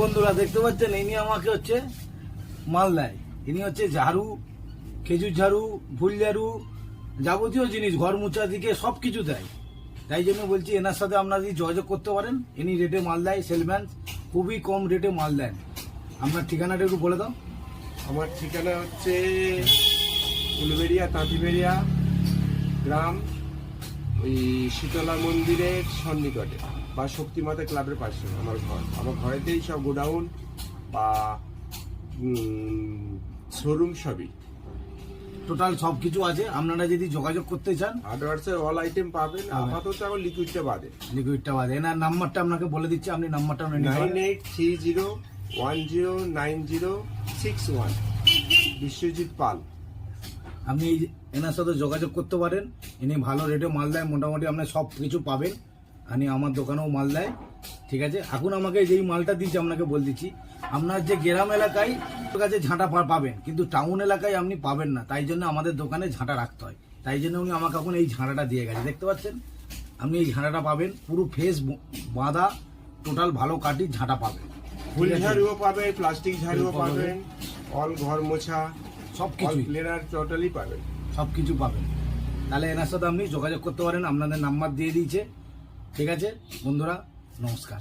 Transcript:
বন্ধুরা দেখতে পাচ্ছেন, ইনি আমাকে হচ্ছে মাল দেয়। ইনি হচ্ছে ঝাড়ু, খেজুর ঝাড়ু ফুল ঝাড়ু, যাবতীয় জিনিস, ঘর মোছা দিকে সব কিছু দেয়। তাই জন্য বলছি, এনার সাথে আপনারা যদি যোগাযোগ করতে পারেন, ইনি রেটে মাল দেয় সেলম্যান খুবই কম রেটে মাল দেন। আপনার ঠিকানাটা একটু বলে দাও। আমার ঠিকানা হচ্ছে উলুবেড়িয়া, তাঁতিবেড়িয়া গ্রাম ওই শীতলা মন্দিরের সন্নিকটে বা শক্তিমাতা ক্লাবের পাশে আমার ঘর। আমার ঘরেতেই সব গোডাউন বা শোরুম সবই। টোটাল সব কিছু আছে। আপনারা যদি যোগাযোগ করতে চান হার্ডওয়ার্সের অল আইটেম পাবেন। আপাতত এখন লিকুইডটা বাদে। লিকুইডটা বাদে। এনার নাম্বারটা আপনাকে বলে দিচ্ছি। আপনি নাম্বারটা nine eight three zero one zero nine zero six one Biswajit Pal. আপনি এই এনার সাথে যোগাযোগ করতে পারেন। ইনি ভালো রেটে মাল দেয় মোটামুটি আপনার সব কিছু পাবেন। আমি আমার দোকানেও মাল দেয়। ঠিক আছে? এখন আমাকে যেই মালটা দিচ্ছে আপনাকে বল দিচ্ছি। আপনার যে গ্রাম এলাকায় কাছে ঝাঁটা পাবেন কিন্তু টাউন এলাকায় আপনি পাবেন না। তাই জন্য আমাদের দোকানে ঝাঁটা রাখতে হয়। তাই জন্য উনি আমাকে এখন এই ঝাঁটাটা দিয়ে গেছে। দেখতে পাচ্ছেন? আপনি এই ঝাঁটাটা পাবেন। পুরো ফেস বাঁধা টোটাল ভালো কাটির ঝাঁটা পাবেন। ফুল ঝাড়ুও পাবেন প্লাস্টিক ঝাড়ুও পাবেন। পাবেন অল ঘর মোছা। সব কিছু কিছুই টোটালি পাবেন। সব কিছু পাবেন। তাহলে এনার সাথে আপনি যোগাযোগ করতে পারেন আপনাদের নাম্বার দিয়ে দিয়েছে। ঠিক আছে? বন্ধুরা নমস্কার।